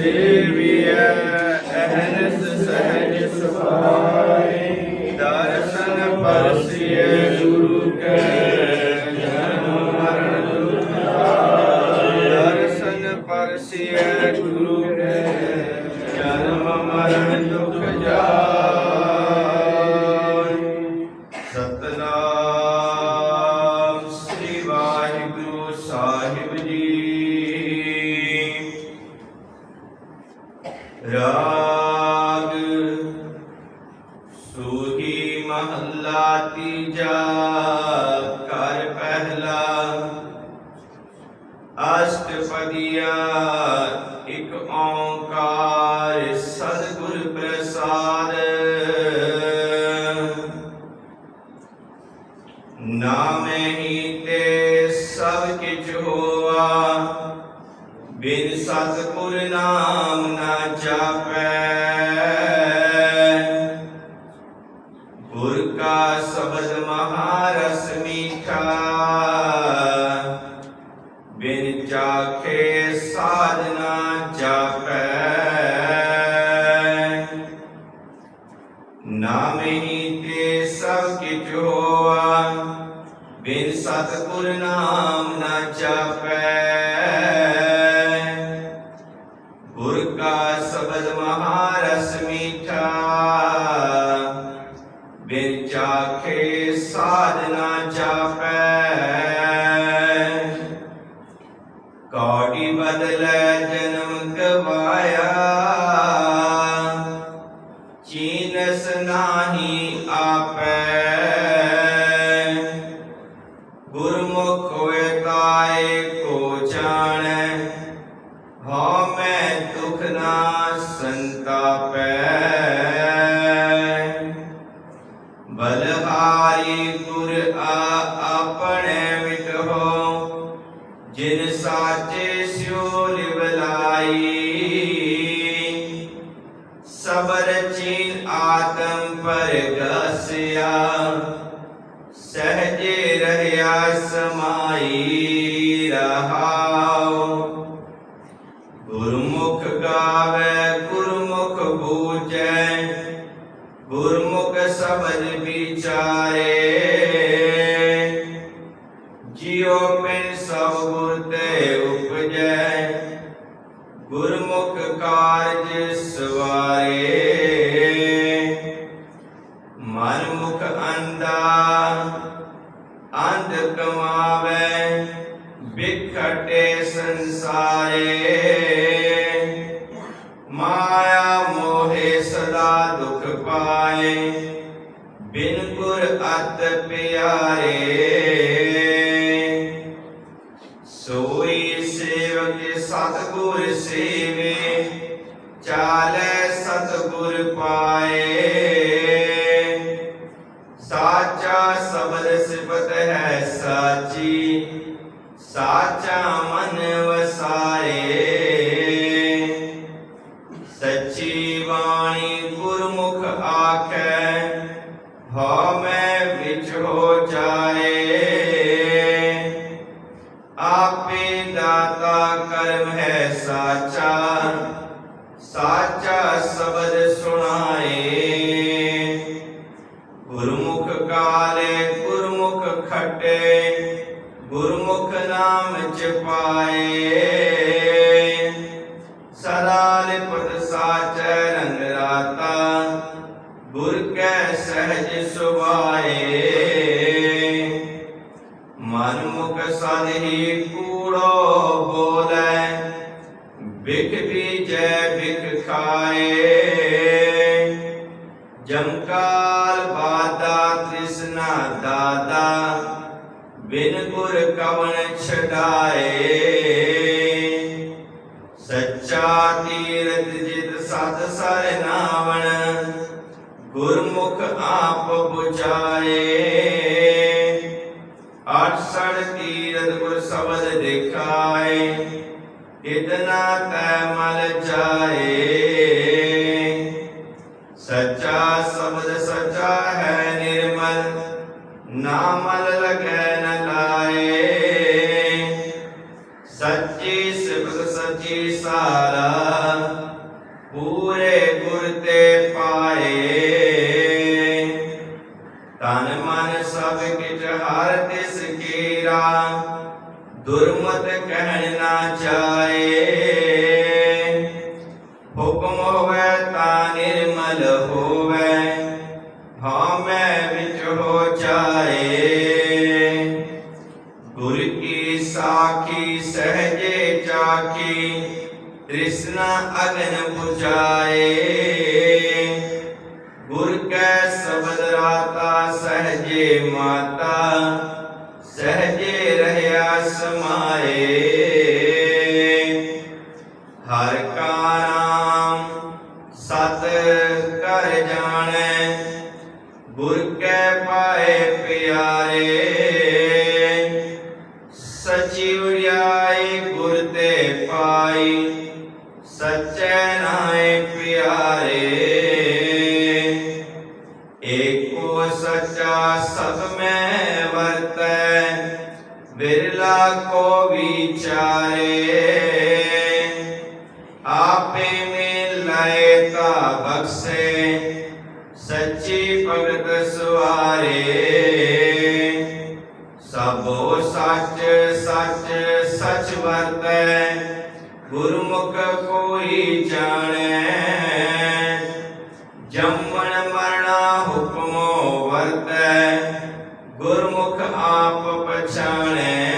ਸੇਵੀਐ ਅਹਨਸ ਸਹਿਜ ਸੁਭਾਈ ਦਰਸ਼ਨ ਪਰਸਿਐ ਗੁਰੂ ਕੈ ਜਨਮ ਮਰਨ ਦੁਖ ਦਰਸ਼ਨ ਪਰਸਿਐ ਗੁਰੂ ਰਾਗ। ਸੂਹੀ ਮਹੱਲਾ ਤੀਜਾ ਕਰ ਪਹਿਲਾ। ਅਸ਼ਟਪਦੀਆ ਇੱਕ ਓੰਕਾਰ। ਨਾਮ ਨਾ ਜਾਪੈ। ਗੁਰ ਕਾ ਸ਼ਬਦ ਮਹਾਰਸ ਮੀਠਾ। ਬਿਨ ਚਾਖੇ ਸਾਧਨਾ ਜਾਪੈ। ਨਾਮੇ ਤੇ ਸਭ ਕਿਛ ਹੋਆ। ਬਿਨ ਸਤਿਗੁਰ ਨਾਮ ਗੁਰ ਕਾ ਸ਼ਬਦ ਮਹਾਰਸ ਮੀਠਾ ਬਿਨ ਚਾਖੇ ਸਾਧਨਾ ਜਾਪੈ ਮੈਂ ਦੁਖ ਗਾਵੇ ਗੁਰਮੁਖ ਬੂਝੈ, ਗੁਰਮੁਖ ਸ਼ਬਦ ਵਿਚਾਰੇ। ਜਿਉ ਪਿਨ ਸਭ ਗੁਰ ਤੇ ਉਪਜੈ, ਗੁਰਮੁਖ ਕਾਰਜ ਸਵਾਰੇ। ਮਨ ਮੁਖ ਅੰਦਾ ਅੰਧ ਕਮਾਵੇ ਮਾਇਆ ਮੋਹੇ ਸਦਾ ਦੁਖ ਪਾਏ ਬਿਨ ਗੁਰ ਅਤ ਪਿਆਰੇ। ਸੋਈ ਸੇਵਕ ਸਤਗੁਰ ਸੇਵੇ ਚਾਲ ਲਿਪਤ ਸਾਚੈ ਰੰਗ ਰਾਤਾ ਗੁਰ ਕੈ ਸਹਿਜ ਸੁਭਾਏ। ਮਨ ਮੁਖ ਸਦਹੀ ਕੂੜੋ ਬੋਲੇ, ਬਿਖ ਬੀਜੈ ਬਿਖ ਖਾਏ। ਜਮਕਾਲ ਬਾਦਾ ਤ੍ਰਿਸ਼ਨਾ ਦਾਦਾ, ਬਿਨ ਗੁਰ ਕਵਣ ਛਡਾਏ। ਤੀਰਥ ਜਿਤ ਸਤ ਸਰ ਗੁਰਮੁਖ ਆਪ 부ਝਾਏ ਆਠ ਸੜ ਤੀਰਥ ਗੁਰ ਸ਼ਬਦ ਦਿਖਾਏ ਇਤਨਾ ਤੈ ਮਲ ਜਾਏ ਹੁਕਮ ਹੋਵੇ ਤਾਂ ਨਿਰਮਲ ਹੋਵੇ ਹਉਮੈ ਵਿੱਚ ਹੋ ਜਾਏ। ਗੁਰ ਕੀ ਸਾਖੀ, ਸਹਜੇ ਚਾਖੀ ਤ੍ਰਿਸ਼ਨਾ ਅਗਨ 부ਝਾਏ ਗੁਰ ਕੈ ਸ਼ਬਦ ਰਾਤਾ, ਸਹਜੇ ਮਾਤਾ, ਸਹਜੇ ਰਹਿਆ ਸਮਾਏ। ਸਚੈ ਨਾਏ ਪਿਆਰੇ ਏਕੋ ਸਚਾ ਸਭ ਮੈਂ ਵਰਤੈ ਬਿਰਲਾ ਕੋ ਵਿਚਾਰੇ ਆਪੇ ਮਿਲੈ ਤਾ ਬਖਸ਼ੇ ਸੱਚੀ ਭਗਤ ਸੁਆਰੇ ਸਭੋ ਸੱਚ ਸੱਚ ਸੱਚ ਵਰਤੈ ਗੁਰਮੁਖ ਕੋਈ ਜਾਣੈ। ਜੰਮਣ ਮਰਣਾ ਹੁਕਮੋ ਵਰਤੈ। ਗੁਰਮੁਖ ਆਪ ਪਛਾਣੈ।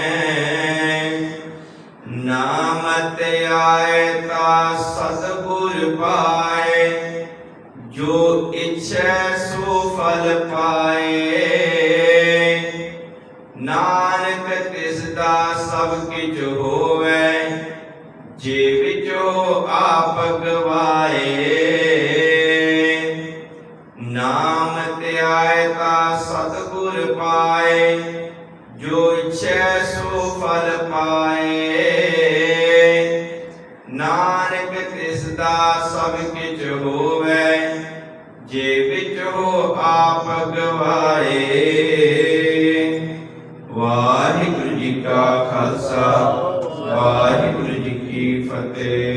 ਨਾਮ ਤੇ ਆਏ ਤਾ ਸਤਿਗੁਰ ਪਾਏ। ਜੋ ਇੱਛੈ ਸੋ ਫਲ ਪਾਏ। ਨਾਨਕ ਤਿਸ ਦਾ ਸਭ ਕਿਛ ਹੋਵੇ। ਜੇ ਵਿਚੋ ਆਪ ਗਵਾਏ, ਨਾਮ ਧਿਆਏ ਤਾ ਸਤਿਗੁਰ ਪਾਏ, ਜੋ ਇੱਛੈ ਸੋ ਫਲ ਪਾਏ। ਨਾਨਕ ਤਿਸ ਦਾ ਸਭ ਕਿਛ ਹੋਵੇ ਜੇ ਵਿਚੋ ਆਪ ਗਵਾਏ। ਵਾਹਿਗੁਰੂ ਜੀ ਕਾ ਖਾਲਸਾ, ਵਾਹਿਗੁਰੂ ਜੀ ਕੀ ਫਤਿਹ